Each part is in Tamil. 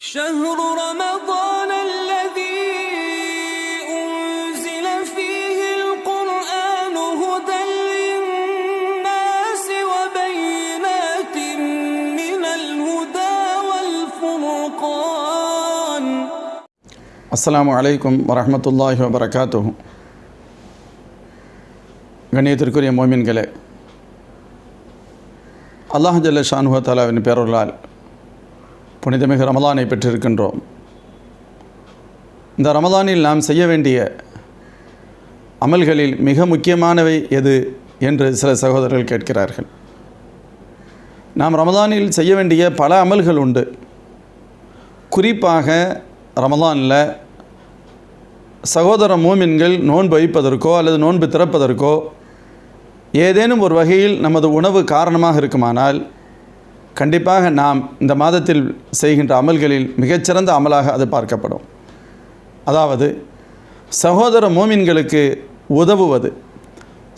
شهر رمضان الذي أنزل فيه القرآن هدى للناس وبينات من الهدى والفرقان அஸ்ஸலாமு அலைக்கும் வரஹ்மத்துல்லாஹி வபரகாத்துஹு கண்ணியத்திற்குரிய மோமின்களே அல்லாஹ் ஜல்ல ஷானுஹ தாலாவின் பேரொருளால் புனிதமிகு ரமலானை பெற்றிருக்கின்றோம். இந்த ரமலானில் நாம் செய்ய வேண்டிய அமல்களில் மிக முக்கியமானவை எது என்று சில சகோதரர்கள் கேட்கிறார்கள். நாம் ரமலானில் செய்ய வேண்டிய பல அமல்கள் உண்டு. குறிப்பாக ரமலானில் சகோதர மூமின்கள் நோன்பு வைப்பதற்கோ அல்லது நோன்பு திறப்பதற்கோ ஏதேனும் ஒரு வகையில் நமது உணவு காரணமாக இருக்குமானால் கண்டிப்பாக நாம் இந்த மாதத்தில் செய்கின்ற அமல்களில் மிகச்சிறந்த அமலாக அது பார்க்கப்படும். அதாவது சகோதர மூமின்களுக்கு உதவுவது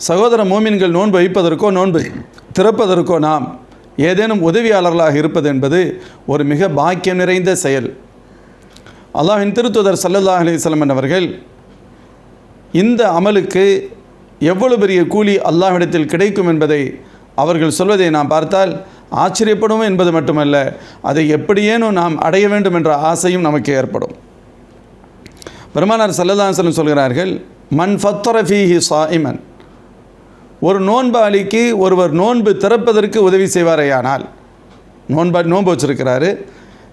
சகோதர மூமின்கள் நோன்பு வைப்பதற்கோ நோன்பு திறப்பதற்கோ நாம் ஏதேனும் உதவியாளர்களாக இருப்பது என்பது ஒரு மிக பாக்கியம் நிறைந்த செயல். அல்லாஹின் திருத்துதர் சல்லல்லா அலிஸ்லம் அவர்கள் இந்த அமலுக்கு எவ்வளவு பெரிய கூலி அல்லாஹ்விடத்தில் கிடைக்கும் என்பதை அவர்கள் சொல்வதை நாம் பார்த்தால் ஆச்சரியப்படும் என்பது மட்டுமல்ல அதை எப்படியேனும் நாம் அடைய வேண்டும் என்ற ஆசையும் நமக்கு ஏற்படும். பெருமானார் சல்லல்லாஹலம் சொல்கிறார்கள் மன் ஃபத்தரஃபீஹி சாயிமன் ஒரு நோன்பாளிக்கு ஒருவர் நோன்பு திறப்பதற்கு உதவி செய்வாரேயானால் நோன்பா நோன்பு வச்சுருக்கிறாரு.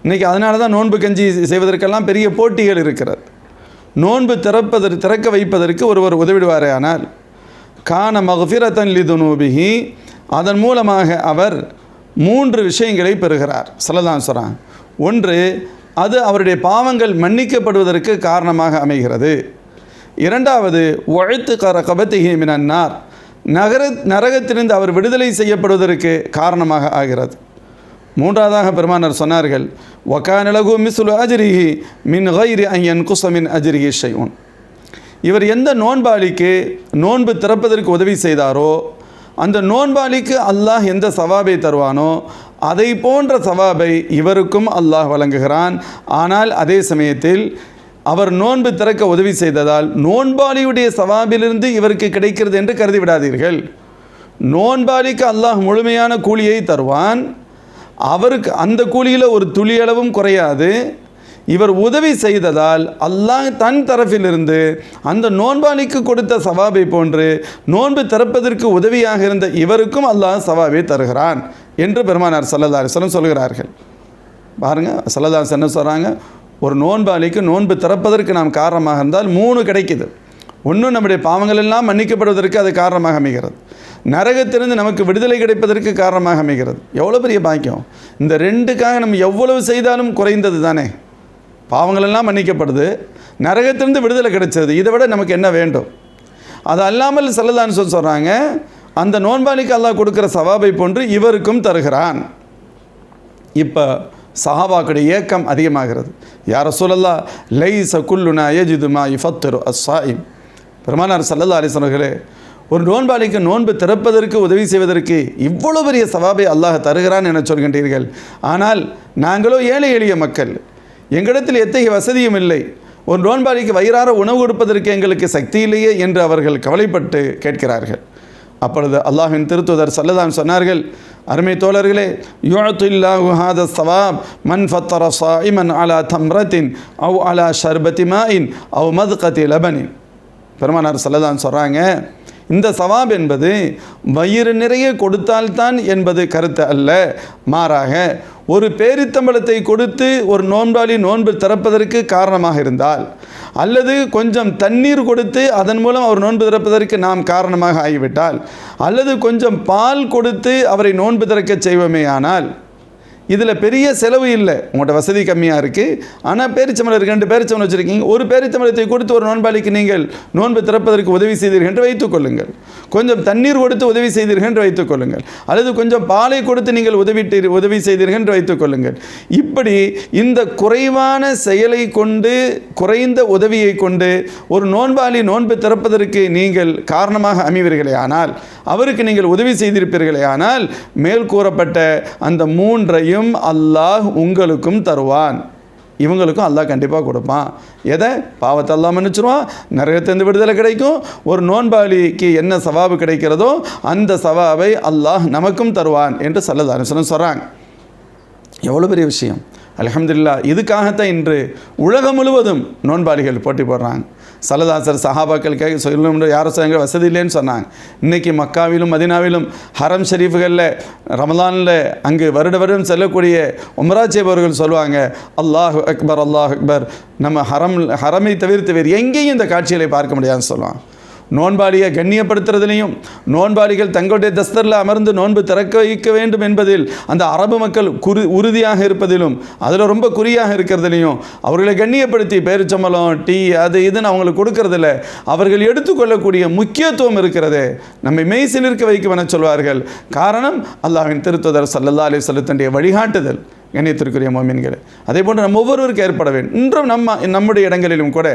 இன்றைக்கி அதனால தான் நோன்பு கஞ்சி செய்வதற்கெல்லாம் பெரிய போட்டிகள் இருக்கிறது. நோன்பு திறப்பதற்கு திறக்க வைப்பதற்கு ஒருவர் உதவிடுவாரே ஆனால் கான மகஃபிரத்தன் லிதுனூபிஹி அதன் மூலமாக அவர் மூன்று விஷயங்களை பெறுகிறார். சிலதான் சொல்கிறான் ஒன்று அது அவருடைய பாவங்கள் மன்னிக்கப்படுவதற்கு காரணமாக அமைகிறது. இரண்டாவது ஒழைத்து கர கபத்திஹி மினன்னார் நகர நரகத்திலிருந்து அவர் விடுதலை செய்யப்படுவதற்கு காரணமாக ஆகிறது. மூன்றாவதாக பெருமானர் சொன்னார்கள் ஒகானலகு மிசுலு அஜிரிஹி மின் ஹைரி ஐயன் குசமின் அஜிரிஹி ஷைவுன் இவர் எந்த நோன்பாளிக்கு நோன்பு திறப்பதற்கு உதவி செய்தாரோ அந்த நோன்பாளிக்கு அல்லாஹ் எந்த சவாபை தருவானோ அதை போன்ற சவாபை இவருக்கும் அல்லாஹ் வழங்குகிறான். ஆனால் அதே சமயத்தில் அவர் நோன்பு திறக்க உதவி செய்ததால் நோன்பாளியுடைய சவாபிலிருந்து இவருக்கு கிடைக்கிறது என்று கருதி விடாதீர்கள். நோன்பாளிக்கு அல்லாஹ் முழுமையான கூலியை தருவான். அவருக்கு அந்த கூலியில் ஒரு துளியளவும் குறையாது. இவர் உதவி செய்ததால் அல்லாஹ் தன் தரப்பிலிருந்து அந்த நோன்பாளிக்கு கொடுத்த சவாபை போன்று நோன்பு திறப்பதற்கு உதவியாக இருந்த இவருக்கும் அல்லாஹ் சவாபை தருகிறான் என்று பெருமானார் சல்லதாரிசனம் சொல்கிறார்கள். பாருங்கள் சல்லதாரிசன் என்ன சொல்கிறாங்க ஒரு நோன்பாளிக்கு நோன்பு திறப்பதற்கு நாம் காரணமாக இருந்தால் மூணு கிடைக்குது. ஒன்று நம்முடைய பாவங்கள் எல்லாம் மன்னிக்கப்படுவதற்கு அது காரணமாக அமைகிறது. நரகத்திலிருந்து நமக்கு விடுதலை கிடைப்பதற்கு காரணமாக அமைகிறது. எவ்வளோ பெரிய பாக்கியம். இந்த ரெண்டுக்காக நம்ம எவ்வளவு செய்தாலும் குறைந்தது தானே. பாவங்களெல்லாம் மன்னிக்கப்படுது. நரகத்திலிருந்து விடுதலை கிடைச்சது. இதை விட நமக்கு என்ன வேண்டும்? அது அல்லாமல் செல்லதான்னு சொல்லி சொல்கிறாங்க அந்த நோன்பாளிக்கு அல்லாஹ் கொடுக்குற சவாபை போன்று இவருக்கும் தருகிறான். இப்போ சஹாபாக்குடைய ஏக்கம் அதிகமாகிறது. யார சூழல்லா லை சகுல்லுனா ஏஜிதுமா இஃபத்துரு அஸ்ஸாயிம். பெருமானார் சல்லல்லா அலிசனர்களே ஒரு நோன்பாளிக்கு நோன்பு திறப்பதற்கு உதவி செய்வதற்கு இவ்வளோ பெரிய சவாபை அல்லாஹ் தருகிறான் என சொல்கின்றீர்கள். ஆனால் நாங்களோ ஏழை எளிய மக்கள் எங்களிடத்தில் எத்தகைய வசதியும் இல்லை. ஒரு நோன்பாளிக்கு வயிறார உணவு கொடுப்பதற்கு எங்களுக்கு சக்தி இல்லையே என்று அவர்கள் கவலைப்பட்டு கேட்கிறார்கள். அப்பொழுது அல்லாஹின் திருத்துதர் சல்லதான் சொன்னார்கள் அருமை தோழர்களே யுஅத்துல்லாஹு ஹாத சவாப் மன் ஃபத்தர சாயிமன் அலா தம்ரத்தின் அவ் அலா ஷர்பத்தி மாயின் அவ் மதுகத்தி லபனின். பெருமானார் சல்லதான் சொல்கிறாங்க இந்த சவாப் என்பது வயிறு நிறைய கொடுத்தால்தான் என்பது கருத்து அல்ல. மாறாக ஒரு பேரித்தம்பளத்தை கொடுத்து ஒரு நோன்பாளி நோன்பு திறப்பதற்கு காரணமாக இருந்தால் அல்லது கொஞ்சம் தண்ணீர் கொடுத்து அதன் மூலம் அவர் நோன்பு திறப்பதற்கு நாம் காரணமாக ஆகிவிட்டால் அல்லது கொஞ்சம் பால் கொடுத்து அவரை நோன்பு திறக்க செய்வோமே ஆனால் இதில் பெரிய செலவு இல்லை. உங்கள்கிட்ட வசதி கம்மியாக இருக்குது ஆனால் பேரிச்சம்பளம் ரெண்டு பேரிச்சம்பளம் வச்சுருக்கீங்க. ஒரு பேரிச்சம்பளத்தை கொடுத்து ஒரு நோன்பாளிக்கு நீங்கள் நோன்பு திறப்பதற்கு உதவி செய்தீர்கள் என்று வைத்துக்கொள்ளுங்கள் கொஞ்சம் தண்ணீர் கொடுத்து உதவி செய்தீர்கள் என்று வைத்துக்கொள்ளுங்கள் அல்லது கொஞ்சம் பாலை கொடுத்து நீங்கள் உதவிட்டு உதவி செய்தீர்கள் என்று வைத்துக்கொள்ளுங்கள் இப்படி இந்த குறைவான செயலை கொண்டு குறைந்த உதவியை கொண்டு ஒரு நோன்பாளி நோன்பு திறப்பதற்கு நீங்கள் காரணமாக அமைவீர்களே ஆனால் அவருக்கு நீங்கள் உதவி செய்திருப்பீர்களே ஆனால் மேல் கூறப்பட்ட அந்த மூன்றையும் அல்லாஹ் உங்களுக்கும் தருவான். இவங்களுக்கும் அல்லாஹ் கண்டிப்பாக கொடுப்பான். எதை? பாவத்தை எல்லாம் மன்னிச்சிருவான். நரகத்திலிருந்து விடுதலை கிடைக்கும். ஒரு நோன்பாளிக்கு என்ன சவாபு கிடைக்கிறதோ அந்த சவாபை அல்லாஹ் நமக்கும் தருவான் என்று சல்லதாரசனம் சொல்கிறாங்க எவ்வளோ பெரிய விஷயம். அலமதுல்லா இதுக்காகத்தான் இன்று உலகம் முழுவதும் நோன்பாளிகள் போட்டி போடுறாங்க. சலதாசர் சஹாபாக்கள் கே சொல்லும் யாரும் எங்கள் வசதி இல்லைன்னு சொன்னாங்க. இன்றைக்கி மக்காவிலும் மதினாவிலும் ஹரம் ஷெரீஃப்களில் ரமலானில் அங்கு வருட வருடம் செல்லக்கூடிய உம்ரா செய்பவர்கள் சொல்லுவாங்க அல்லாஹ் அக்பர் அல்லாஹ் அக்பர். நம்ம ஹரம் ஹரமை தவிர்த்து வேறு எங்கேயும் இந்த காட்சிகளை பார்க்க முடியாதுன்னு சொல்லுவாங்க. நோன்பாளியை கண்ணியப்படுத்துறதுலையும் நோன்பாளிகள் தங்களுடைய தஸ்தரில் அமர்ந்து நோன்பு திறக்க வைக்க வேண்டும் என்பதில் அந்த அரபு மக்கள் குரு உறுதியாக இருப்பதிலும் அதில் ரொம்ப குறியாக இருக்கிறதுலையும் அவர்களை கண்ணியப்படுத்தி பேரிச்சம்பளம் டீ அது இதுன்னு அவங்களுக்கு கொடுக்கறதில்ல. அவர்கள் எடுத்துக்கொள்ளக்கூடிய முக்கியத்துவம் இருக்கிறது. நம்மை மெய்சில் இருக்க வைக்கும் என சொல்வார்கள். காரணம் அல்லாவின் திருத்துதர் சல்லல்லா அலி சொல்லத்தனுடைய வழிகாட்டுதல். கண்ணியத்திற்குரிய மோமின்களே. அதே போன்று நம்ம ஒவ்வொருவருக்கு ஏற்பட வேண்டும். இன்றும் நம்ம நம்முடைய இடங்களிலும் கூட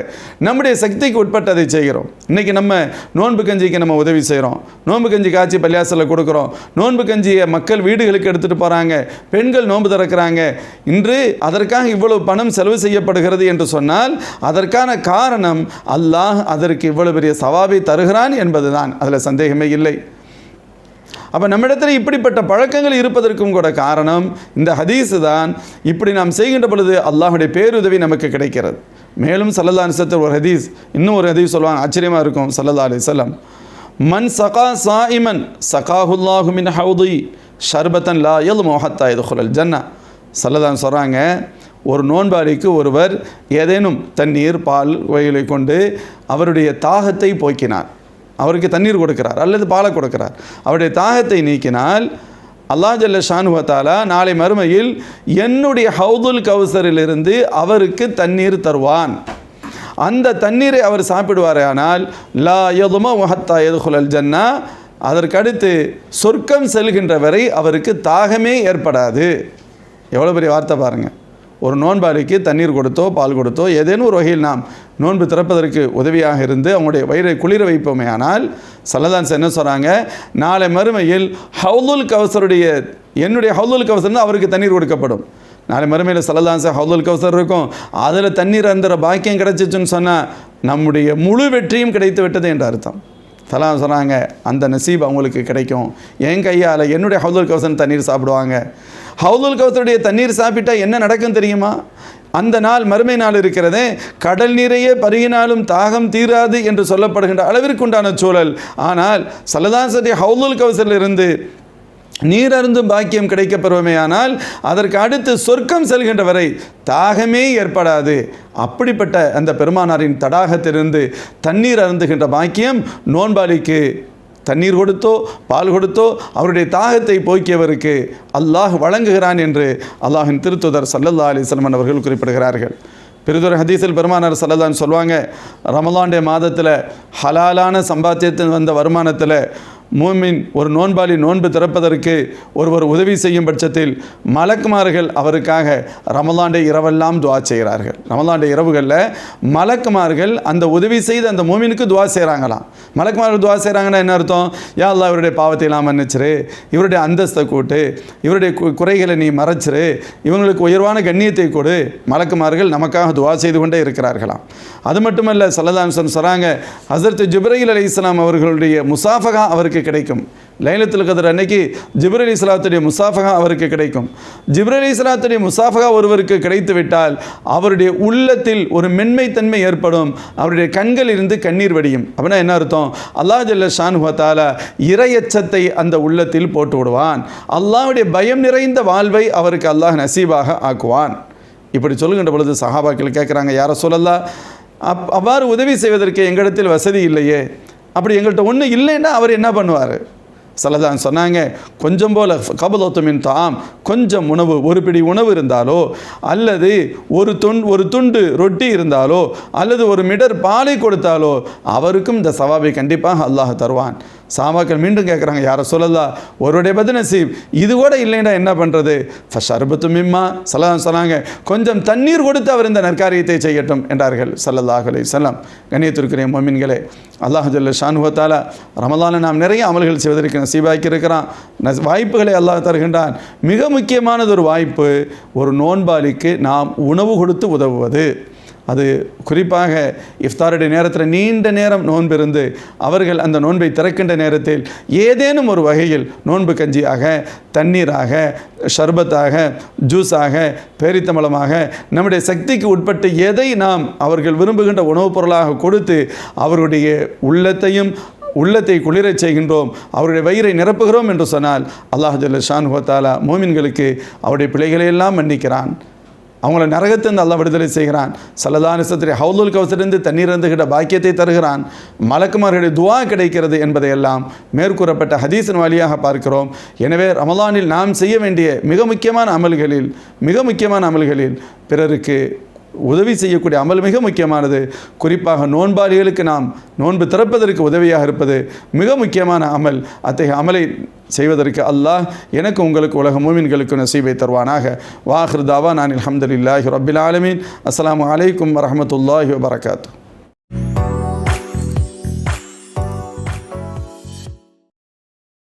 நம்முடைய சக்திக்கு உட்பட்டதை செய்கிறோம். இன்றைக்கி நம்ம நோன்பு கஞ்சிக்கு நம்ம உதவி செய்கிறோம். நோன்பு கஞ்சி காய்ச்சி பள்ளியாசலில் கொடுக்குறோம். நோன்பு கஞ்சியை மக்கள் வீடுகளுக்கு எடுத்துகிட்டு போகிறாங்க பெண்கள் நோன்பு திறக்கிறாங்க. இன்று அதற்காக இவ்வளவு பணம் செலவு செய்யப்படுகிறது என்று சொன்னால் அதற்கான காரணம் அல்லாஹ் அதற்கு இவ்வளவு பெரிய சவாபை தருகிறான் என்பதுதான். அதில் சந்தேகமே இல்லை. அப்போ நம்மிடத்தில் இப்படிப்பட்ட பழக்கங்கள் இருப்பதற்கும் கூட காரணம் இந்த ஹதீஸு தான். இப்படி நாம் செய்கின்ற பொழுது அல்லாஹுடைய பேருதவி நமக்கு கிடைக்கிறது. மேலும் சல்லல்லா அலிசத்தில் ஒரு ஹதீஸ் இன்னும் ஒரு ஹதீஸ் சொல்லுவாங்க ஆச்சரியமாக இருக்கும் சல்லல்லா அலிசல்லாம் மன் சகா சாயிமன் சகாஹுல்லாஹு மின் ஹவுதி ஷர்பத்தன் லா எல் மோஹத்தா இது ஜன்னா. சல்லதான் சொல்கிறாங்க ஒரு நோன்பாளிக்கு ஒருவர் ஏதேனும் தண்ணீர் பால் வகைகளை கொண்டு அவருடைய தாகத்தை போக்கினார். அவருக்கு தண்ணீர் கொடுக்கிறார் அல்லது பாலை கொடுக்கிறார். அவருடைய தாகத்தை நீக்கினால் அல்லா ஜல்ல ஷானுவத்தாலா நாளை மறுமையில் என்னுடைய ஹவுதுல் கவுசரிலிருந்து அவருக்கு தண்ணீர் தருவான். அந்த தண்ணீரை அவர் சாப்பிடுவாரானால் லா யதுமா முஹத்தா எதுகுலல் ஜன்னா அதற்கடுத்து சொர்க்கம் செல்கின்ற வரை அவருக்கு தாகமே ஏற்படாது. எவ்வளோ பெரிய வார்த்தை பாருங்கள் ஒரு நோன்பாளிக்கு தண்ணீர் கொடுத்தோ பால் கொடுத்தோ ஏதேனும் ஒரு வகையில் நாம் நோன்பு திறப்பதற்கு உதவியாக இருந்து அவங்களுடைய வயிறை குளிர வைப்போமே. ஆனால் சல்லதான்ஸ் என்ன சொல்கிறாங்க நாளை மறுமையில் ஹவுலுல் கவசருடைய என்னுடைய ஹவுலுல் கவசர்னு அவருக்கு தண்ணீர் கொடுக்கப்படும். நாளை மறுமையில் சல்லதான்ஸ் ஹவுலுல் கவசர் இருக்கும். அதில் தண்ணீர் அந்த பாக்கியம் கிடச்சிச்சுன்னு சொன்னால் நம்முடைய முழு வெற்றியும் கிடைத்து விட்டது என்ற அர்த்தம். சலாம் சொன்னாங்க அந்த நசீப் அவங்களுக்கு கிடைக்கும். என் கையால் என்னுடைய ஹவுலுல் கவசன் தண்ணீர் சாப்பிடுவாங்க. ஹவுதுல் கவசருடைய தண்ணீர் சாப்பிட்டா என்ன நடக்கும் தெரியுமா? அந்த நாள் மறுமை நாள் இருக்கிறதே கடல் நீரையே பருகினாலும் தாகம் தீராது என்று சொல்லப்படுகின்ற அளவிற்குண்டான சூழல். ஆனால் சலதாசரி ஹவுலுல் கவசரிலிருந்து நீர் அருந்தும் பாக்கியம் கிடைக்கப்பெறுவமையானால் அதற்கு அடுத்து சொர்க்கம் செல்கின்ற வரை தாகமே ஏற்படாது. அப்படிப்பட்ட அந்த பெருமானாரின் தடாகத்திலிருந்து தண்ணீர் அருந்துகின்ற பாக்கியம் நோன்பாளிக்கு தண்ணீர் கொடுத்தோ பால் கொடுத்தோ அவருடைய தாகத்தை போக்கியவருக்கு அல்லாஹ் வழங்குகிறான் என்று அல்லாஹின் திருத்துதர் சல்லல்லா அலிஸ்லமன் அவர்கள் குறிப்பிடுகிறார்கள். பெரிதொரு ஹதீஸில் பெருமானார் சல்லல்லான்னு சொல்லுவாங்க ரமலாண்டே மாதத்தில் ஹலாலான சம்பாத்தியத்தில் வந்த வருமானத்தில் மூமின் ஒரு நோன்பாளி நோன்பு திறப்பதற்கு ஒருவர் உதவி செய்யும் பட்சத்தில் மலக்குமார்கள் அவருக்காக ரமலாண்டை இரவெல்லாம் துவா செய்கிறார்கள். ரமலாண்டை இரவுகளில் மலக்குமார்கள் அந்த உதவி செய்து அந்த மூமினுக்கு துவா செய்கிறாங்களாம் மலக்குமார்கள் துவா செய்கிறாங்கன்னா என்ன அர்த்தம்? யா அல்லா இவருடைய பாவத்தை எல்லாம் மன்னிச்சிரு. இவருடைய அந்தஸ்தை கூட்டு. இவருடைய கு- குறைகளை நீ மறைச்சிரு. இவங்களுக்கு உயர்வான கண்ணியத்தை கொடு. மலக்குமார்கள் நமக்காக துவா செய்து கொண்டே இருக்கிறார்களாம். அது மட்டுமல்ல சல்லதாம்சன் சொல்கிறாங்க ஹசரத் ஜிப்ரஹில் அலி இஸ்லாம் அவர்களுடைய முசாஃபகா அவருக்கு கிடைக்கும். லைலத்துல் கதர் அன்னைக்கு ஜிப்ரல் இஸ்லாத்துடைய முசாஃபகா அவருக்கு கிடைக்கும். ஜிப்ரல் இஸ்லாத்துடைய முசாஃபகா ஒருவருக்கு கிடைத்து விட்டால் அவருடைய உள்ளத்தில் ஒரு மென்மைத்தன்மை ஏற்படும். அவருடைய கண்கள் இருந்து கண்ணீர் வடியும். அப்படின்னா என்ன அர்த்தம்? அல்லாஹ் ஜல்ல ஷான் ஹுவத்தாலா இரையச்சத்தை அந்த உள்ளத்தில் போட்டு விடுவான். அல்லாவுடைய பயம் நிறைந்த வாழ்வை அவருக்கு அல்லாஹ் நசீபாக ஆக்குவான். இப்படி சொல்லுகின்ற பொழுது சஹாபாக்கள் கேட்குறாங்க யாரை சொல்லலாம் அப் அவ்வாறு உதவி செய்வதற்கு எங்களிடத்தில் வசதி இல்லையே. அப்படி எங்கள்கிட்ட ஒன்றும் இல்லைன்னா அவர் என்ன பண்ணுவார்? சலதான் சொன்னாங்க கொஞ்சம் போல் கபலோத்தமின் தாம் கொஞ்சம் உணவு ஒரு பிடி உணவு இருந்தாலோ அல்லது ஒரு துண் ஒரு துண்டு ரொட்டி இருந்தாலோ அல்லது ஒரு மிடர் பாலை கொடுத்தாலோ அவருக்கும் இந்த சவாபை கண்டிப்பாக அல்லாஹ் தருவான். சாமாக்கள் மீண்டும் கேட்குறாங்க யாரை சொல்லலா? ஒருடைய பதில் நசீப் இது கூட இல்லைன்னா என்ன பண்ணுறது ஷர்பத்து மிம்மா சலாம் சொன்னாங்க கொஞ்சம் தண்ணீர் கொடுத்து அவர் இந்த நற்காரியத்தை செய்யட்டும் என்றார்கள் சல்லல்லாஹ் அலைஹி வஸல்லம். கண்ணியத்திற்குரிய மொமின்களே அல்லாஹ் ஜல்ல ஷானுவத்தால ரமலான நாம் நிறைய அமல்கள் செய்வதற்கு நசீபாக்கி இருக்கிறான். நஸ் வாய்ப்புகளை அல்லாஹ் தருகின்றான். மிக முக்கியமானது ஒரு வாய்ப்பு ஒரு நோன்பாளிக்கு நாம் உணவு கொடுத்து உதவுவது. அது குறிப்பாக இஃப்தாருடைய நேரத்தில் நீண்ட நேரம் நோன்பிருந்து அவர்கள் அந்த நோன்பை திறக்கின்ற நேரத்தில் ஏதேனும் ஒரு வகையில் நோன்பு கஞ்சியாக தண்ணீராக ஷர்பத்தாக ஜூஸாக பேரித்தம்பளமாக நம்முடைய சக்திக்கு உட்பட்டு எதை நாம் அவர்கள் விரும்புகின்ற உணவுப் பொருளாக கொடுத்து அவருடைய உள்ளத்தையும் உள்ளத்தை குளிரச் செய்கின்றோம் அவருடைய வயிறை நிரப்புகிறோம் என்று சொன்னால் அல்லாஹ் ஜல்ல ஷான் ஹோத்தாலா மோமின்களுக்கு அவருடைய பிழைகளை எல்லாம் மன்னிக்கிறான். அவங்கள நரகத்திலிருந்து அல்ல விடுதலை செய்கிறான். சல்லதானிசத்திரி ஹவுலுல் கவசத்திலிருந்து தண்ணீர் இருந்துகிட்ட பாக்கியத்தை தருகிறான். மலக்குமார்களுடைய துவா கிடைக்கிறது என்பதையெல்லாம் மேற்கூறப்பட்ட ஹதீஸின் வழியாக பார்க்கிறோம். எனவே ரமலானில் நாம் செய்ய வேண்டிய மிக முக்கியமான அமல்களில் மிக முக்கியமான அமல்களில் பிறருக்கு உதவி செய்யக்கூடிய அமல் மிக முக்கியமானது. குறிப்பாக நோன்பாளிகளுக்கு நாம் நோன்பு திறப்பதற்கு உதவியாக இருப்பது மிக முக்கியமான அமல். அத்தகைய அமலை செய்வதற்கு அல்லாஹ் எனக்கு உங்களுக்கு உலக மூமின்களுக்கு நசீபை தருவானாக. வாஹிர் தாவா நான் இல்லாஹி ரபில் ஆலமீன். அஸ்லாம் அலைக்கும் வரமத்துல்லாஹி வபரகாத்துஹு